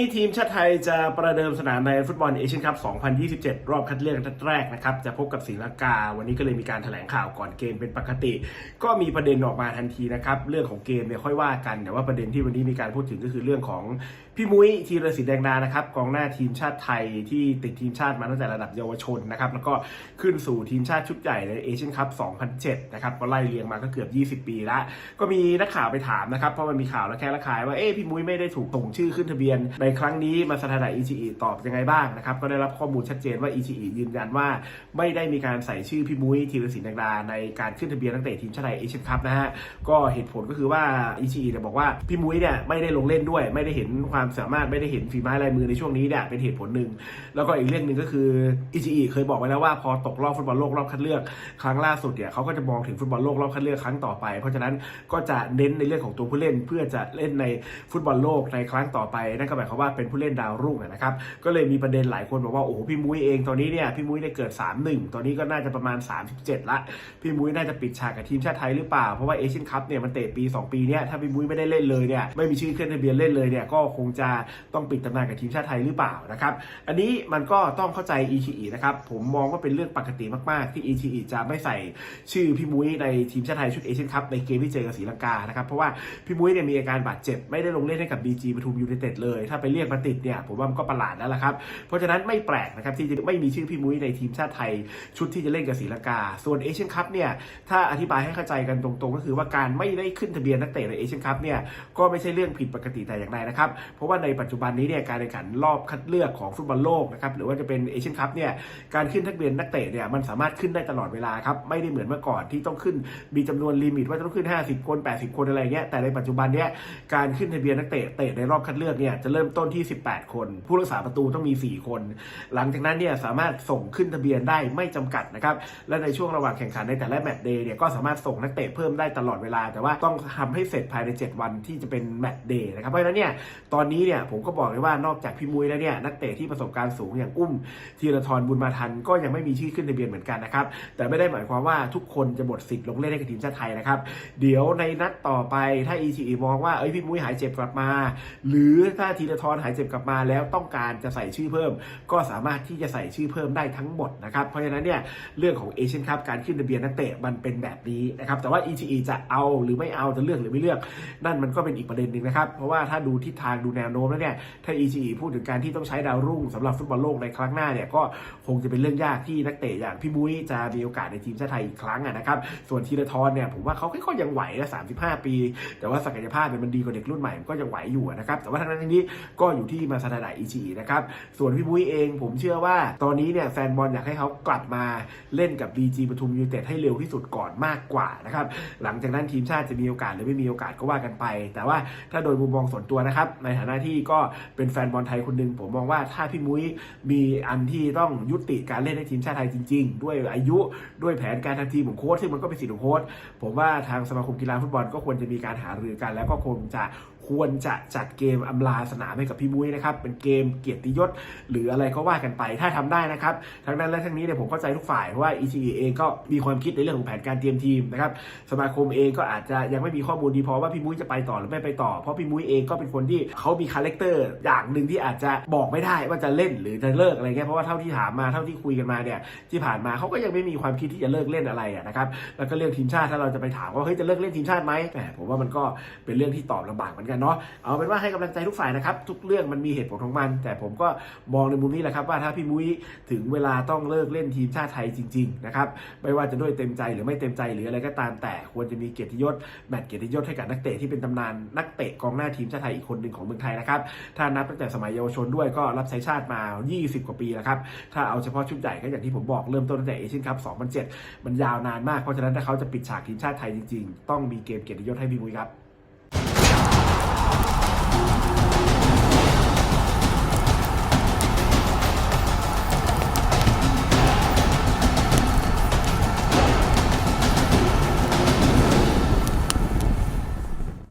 นี้ทีมชาติไทยจะประเดิมสนามในฟุตบอลเอเชียนคัพ 2027 รอบคัดเลือกนัดแรกนะครับ จะพบกับศรีลังกา วันนี้ก็เลยมีการแถลงข่าวก่อนเกมเป็นปกติ ก็มีประเด็นออกมาทันทีนะครับ เรื่องของเกมเนี่ยค่อยว่ากัน แต่ว่าประเด็นที่วันนี้มีการพูดถึงก็คือเรื่องของพี่มุ้ยธีรศิลป์แดงดานะครับกองหน้าทีมชาติไทยที่ติดทีมชาติมาตั้งแต่ระดับเยาวชนนะครับแล้วก็ขึ้นสู่ทีมชาติชุดใหญ่ในเอเชียนคัพ 2007 นะครับก็ไล่เรียงมาก็เกือบ 20 ปีละก็มีนักข่าวไปถามนะครับเพราะมันมีข่าวแล้วแค่ละคายว่าเอ๊ะพี่มุ้ยไม่ได้ถูกส่งชื่อขึ้นทะเบียนในครั้งนี้มาสถานะอิชิอิตอบยังไงบ้างนะครับ ก็ได้รับข้อมูลชัดเจนว่าอิชิอิยืนยันว่า ไม่ได้มีการใส่ชื่อพี่มุ้ยธีรศิลป์แดงดาในการขึ้นทะเบียนนักเตะทีมชาติไทยเอเชียนคัพนะฮะก็เหตุผลก็คือว่าอิชิอิเนี่ยบอกว่าพี่มุ้ยเนี่ยไม่ได้ลงเล่นด้วย ไม่ได้เห็นความสามารถไม่ได้เห็นฝีไม้ลายมือในช่วงนี้เนี่ยเป็นเหตุผลหนึ่งแล้วก็อีกเรื่องหนึ่งก็คืออิชิอิเคยบอกไว้แล้วว่าพอตกรอบฟุตบอลโลกรอบคัดเลือกครั้งล่าสุดเนี่ยเขาก็จะมองถึงฟุตบอลโลกรอบคัดเลือกครั้งต่อไป เพราะฉะนั้นก็จะเน้นในเรื่องของตัวผู้เล่นเพื่อจะเล่นในฟุตบอลโลกในครั้งต่อไปนั่นก็หมายความว่าเป็นผู้เล่นดาวรุ่งนะครับ ก็เลยมีประเด็นหลายคนบอกว่าโอ้โหพี่มุ้ยเองตอนนี้เนี่ยพี่มุ้ยได้เกิด 3-1 ตอนนี้ก็น่าจะประมาณ 37 ละ พี่มุ้ยน่าจะปิดฉากกับทีมชาติไทยหรือเปล่า เพราะว่าเอเชียนคัพเนี่ยมันเตะปี 2 ปีเนี่ยถ้าพี่มุ้ยไม่ได้เล่นเลยเนี่ยไม่มีชื่อขึ้นทะเบียนเล่นเลยเนี่ยก็คงจะต้องปิดตำนานกับทีมชาติไทยหรือเปล่านะครับ อันนี้มันก็ต้องเข้าใจอีชีนะครับ ผมมองว่าเป็นเรื่องปกติมาก ๆ ที่อีชีจะไม่ใส่ชื่อพี่มุ้ยในทีมชาติไทยชุดเอเชียนคัพในเกมที่เจอกับศรีลังกานะครับ เพราะว่าพี่มุ้ยเนี่ยมีอาการบาดเจ็บไม่ได้ลงเล่นให้กับบีจีปทุมยูไนเต็ดเลย ถ้าไปเรียกมาติดเนี่ยผมว่ามันก็ประหลาดแล้วล่ะครับ เพราะฉะนั้นไม่แปลกนะครับที่จะไม่มีชื่อพี่มุ้ยในทีมชาติไทย ชุดที่จะเล่นกับศรีลังกา ส่วนเอเชียนคัพเนี่ยถ้าอธิบายให้เข้าใจกันตรงๆ ก็คือว่าการไม่ได้ขึ้นทะเบียนนักเตะในเอเชียนคัพเนี่ยก็ไม่ใช่เรื่องผิดปกติแต่อย่างใดนะครับ เพราะว่าในปัจจุบันนี้เนี่ยการแข่งขันรอบคัดเลือกของฟุตบอลโลกนะครับหรือว่าจะเป็นเอเชียนคัพเนี่ยการขึ้นทะเบียนนักเตะเนี่ยมันสามารถขึ้นได้ตลอดเวลาครับไม่ได้เหมือนเมื่อก่อนที่ต้องขึ้นมีจำนวนลิมิตว่าต้องขึ้น 50 คน 80 คนอะไรเงี้ยแต่ในปัจจุบันเนี่ยการขึ้นทะเบียนนักเตะเตะในรอบคัดเลือกเนี่ยจะเริ่มต้นที่ 18 คน ผู้รักษาประตูต้องมี 4 คน หลังจากนั้นเนี่ยสามารถส่งขึ้นทะเบียนได้ไม่จำกัดนะครับ และในช่วงระหว่างแข่งขันในแต่ละแมตช์เดย์เนี่ยก็สามารถส่งนักเตะเพิ่มได้ตลอดเวลา แต่ว่าต้องทำให้เสร็จภายใน 7 วันที่จะเป็นแมตช์เดย์นะครับเพราะฉะนั้นเนี่ยตอนนี้เนี่ยผมก็บอกเลยว่านอกจากพี่มุ้ยแล้วเนี่ยนักเตะที่ประสบการณ์สูงอย่างอุ้มธีรทรบุญมาทันก็ยังไม่มีชื่อขึ้นทะเบียนเหมือนกันนะครับแต่ไม่ได้หมายความว่าทุกคนจะหมดสิทธิ์ลงเล่นให้กับทีมชาติไทยนะครับเดี๋ยวในนัดต่อไปถ้า ECE มองว่าเอ้ยพี่มุ้ยหายเจ็บกลับมา หรือถ้าธีรทรหายเจ็บกลับมาแล้วต้องการจะใส่ชื่อเพิ่ม ก็สามารถที่จะใส่ชื่อเพิ่มได้ทั้งหมดนะครับเพราะฉะนั้นเนี่ยเรื่องของเอเชียนคัพการขึ้นทะเบียนนักเตะมันเป็นแบบนี้นะครับแต่ว่า ECE จะเอาหรือไม่เอาจะเลือกหรือไม่เลือก นั่นมันก็เป็นอีกประเด็นหนึ่งนะครับเพราะว่าถ้าดูทิศทางดูแนวโน้มแล้วเนี่ยถ้า ECE พูดถึงการที่ต้องใช้ดาวรุ่งสำหรับฟุตบอลโลกในครั้งหน้าเนี่ยก็คงจะเป็นเรื่องยากที่นักเตะอย่างพี่มุ้ยจะมีโอกาสในทีมชาติไทยอีกครั้งนะครับส่วนธีรทรเนี่ยผมว่าเขาค่อยๆยังไหวนะ35 ปี แต่ว่าศักยภาพเนี่ยมันดีกว่าเด็กรุ่นใหม่มก็ยังไหวอยู่นะครับแต่ว่าทั้งนั้นทั้งนี้ก็อยู่ที่มาซาดาดะอิชินะครับส่วนพี่มุ้ยเองผมเชื่อว่าตอนนี้เนี่ยแฟนบอลอยากให้เขากลับมาเล่นกับ BG ปทุมยูเต็ดให้เร็วที่สุดก่อนมากกว่านะครับหลังจากนั้นทีมชาติจะมีโอกาสหรือไม่มีโอกาสก็ว่ากันไป แต่ว่าถ้าโดยมุมมองส่วนตัวนะครับในฐานะที่ก็เป็นแฟนบอลไทยคนหนึ่งผมมองว่าถ้าพี่มุ้ยมีอันที่ต้องยุติการเล่นในทีมชาติไทยจริง ๆ ด้วยอายุด้วยแผนการทำทีมของโค้ชซึ่งมันก็เป็นสิทธิ์ของโค้ชผมว่าทางสมาคมกีฬาฟุตบอลก็ควรจะมีการหารือกัน แล้วก็คงจะ ควรจะจัดเกมอำลาสนามให้กับพี่มุ้ยนะครับ เป็นเกมเกียรติยศ หรืออะไรก็ว่ากันไปถ้าทำได้นะครับ ทั้งนั้นและทั้งนี้เนี่ยผมเข้าใจทุกฝ่ายเพราะว่า ECE เองก็มีความคิดในเรื่องของแผนการเตรียมทีมนะครับสมาคมเองก็อาจจะยังไม่มีข้อมูลดีพอว่าพี่มุ้ยจะไปต่อหรือไม่ไปต่อเพราะพี่มุ้ยเองก็เป็นคนที่เขามีคาแรคเตอร์อย่างหนึ่งที่อาจจะบอกไม่ได้ว่าจะเล่นหรือจะเลิกอะไรเงี้ยเพราะว่าเท่าที่ถามมาเท่าที่คุยกันมาเนี่ยที่ผ่านมาเขาก็ยังไม่มีความคิดที่จะเลิกเล่นอะไรนะครับแล้วก็เรื่องทีมชาติถ้าเราจะไปถามว่าเฮ้ยจะเลิกเล่นทีมชาติไหมแหมผมว่ามันก็เป็นเรื่องที่ตอบลำบากเหมือนกันเนาะเอาเป็นว่าให้กำลังใจทุกฝ่ายนะครับ ทุกเรื่องมันมีเหตุผลของมัน แต่ผมก็มองในมุมนี้แหละครับว่าถ้าพี่มุ้ยถึงเวลาต้องเลิกเล่นทีมชาติไทยจริงๆนะครับไม่ว่าจะด้วยเต็มใจหรือไม่เต็มใจหรืออะไรก็ตามแต่ควรจะมีเกียรติยศแมตช์เกียรติยศให้กับนักเตะที่เป็นตำนานนักเตะกองหน้าทีมชาติไทยอีกคนหนึ่งของเมืองไทยนะครับถ้านับตั้งแต่สมัยเยาวชนด้วยก็รับใช้ชาติมา 20 กว่าปีแล้วครับถ้าเอาเฉพาะชุดใหญ่ก็อย่างที่ผมบอกเริ่มต้นตั้งแต่เอเชียนคัพ 2007 มันยาวนานมากเพราะฉะนั้นถ้าเขาจะปิดฉากทีมชาติไทยจริงๆ ต้องมีเกมเกียรติยศให้พี่มุ้ยครับ